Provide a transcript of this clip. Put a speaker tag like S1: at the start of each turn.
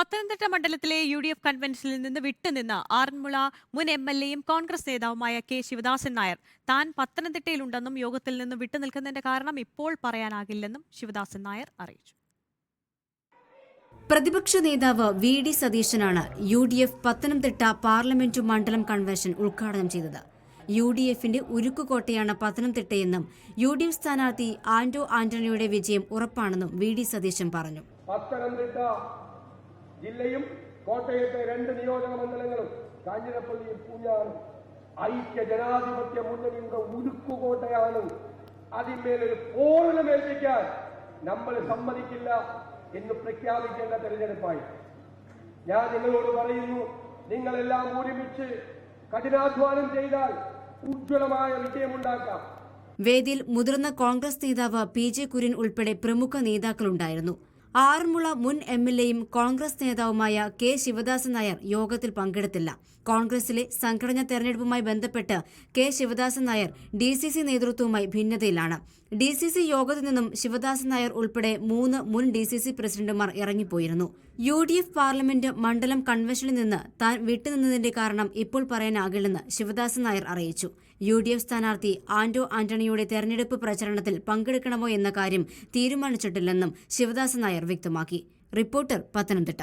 S1: പത്തനംതിട്ട മണ്ഡലത്തിലെ U D F കൺവെൻഷനിൽ നിന്ന് വിട്ടുനിന്ന ആറന്മുള മുൻ എം എൽ എയും കോൺഗ്രസ് നേതാവുമായ കെ ശിവദാസൻ നായർ താൻ പത്തനംതിട്ടയിലുണ്ടെന്നും യോഗത്തിൽ നിന്ന് വിട്ടുനിൽക്കുന്നതിന്റെ കാരണം ഇപ്പോൾ പറയാനാകില്ലെന്നും ശിവദാസൻ നായർ അറിയിച്ചു.
S2: പ്രതിപക്ഷ നേതാവ് V D സതീശനാണ് U D F Pathanamthitta parliament മണ്ഡലം കൺവെൻഷൻ ഉദ്ഘാടനം ചെയ്തത്. യു ഡി എഫിന്റെ ഉരുക്കുകോട്ടയാണ് പത്തനംതിട്ടയെന്നും യു ഡി എഫ് സ്ഥാനാർത്ഥി ആന്റോ ആന്റണിയുടെ വിജയം ഉറപ്പാണെന്നും വി ഡി സതീശൻ പറഞ്ഞു.
S3: പത്തനംതിട്ട ജില്ലയും കോട്ടയത്തെ രണ്ട് നിയോജക മണ്ഡലങ്ങളും കാഞ്ഞിരപ്പള്ളിയും പൂഞ്ഞാറും ഐക്യ ജനാധിപത്യ മുന്നണിയുടെ ഉരുക്കുകോട്ടയാണ്. അതിന്മേലൊരു ഏൽപ്പിക്കാൻ നമ്മൾ സമ്മതിക്കില്ല എന്ന് പ്രഖ്യാപിക്കേണ്ട തെരഞ്ഞെടുപ്പായി. ഞാൻ നിങ്ങളോട് പറയുന്നു നിങ്ങളെല്ലാം ഒരുമിച്ച് കഠിനാധ്വാനം ചെയ്താൽ ഉജ്ജ്വലമായ വിജയമുണ്ടാക്കാം.
S2: വേദിയിൽ മുതിർന്ന കോൺഗ്രസ് നേതാവ് പി ജെ കുര്യൻ ഉൾപ്പെടെ പ്രമുഖ നേതാക്കളുണ്ടായിരുന്നു. ആറന്മുള മുൻ എം എൽ എയും കോൺഗ്രസ് നേതാവുമായ കെ ശിവദാസൻ നായർ യോഗത്തിൽ പങ്കെടുത്തില്ല. കോൺഗ്രസിലെ സംഘടനാ തെരഞ്ഞെടുപ്പുമായി ബന്ധപ്പെട്ട് K Sivadasan Nair D C C നേതൃത്വവുമായി ഭിന്നതയിലാണ്. ഡി സി സി യോഗത്തിൽ നിന്നും ശിവദാസൻ നായർ ഉൾപ്പെടെ മൂന്ന് മുൻ ഡി സി സി പ്രസിഡന്റുമാർ ഇറങ്ങിപ്പോയിരുന്നു. യു ഡി എഫ് പാർലമെന്റ് മണ്ഡലം കൺവെൻഷനിൽ നിന്ന് താൻ വിട്ടുനിന്നതിന്റെ കാരണം ഇപ്പോൾ പറയാനാകില്ലെന്ന് ശിവദാസൻ നായർ അറിയിച്ചു. യു ഡി എഫ് സ്ഥാനാർത്ഥി ആന്റോ ആന്റണിയുടെ തെരഞ്ഞെടുപ്പ് പ്രചരണത്തിൽ പങ്കെടുക്കണമോ എന്ന കാര്യം തീരുമാനിച്ചിട്ടില്ലെന്നും ശിവദാസൻ നായർ വ്യക്തമാക്കി. റിപ്പോർട്ടർ പത്തനംതിട്ട.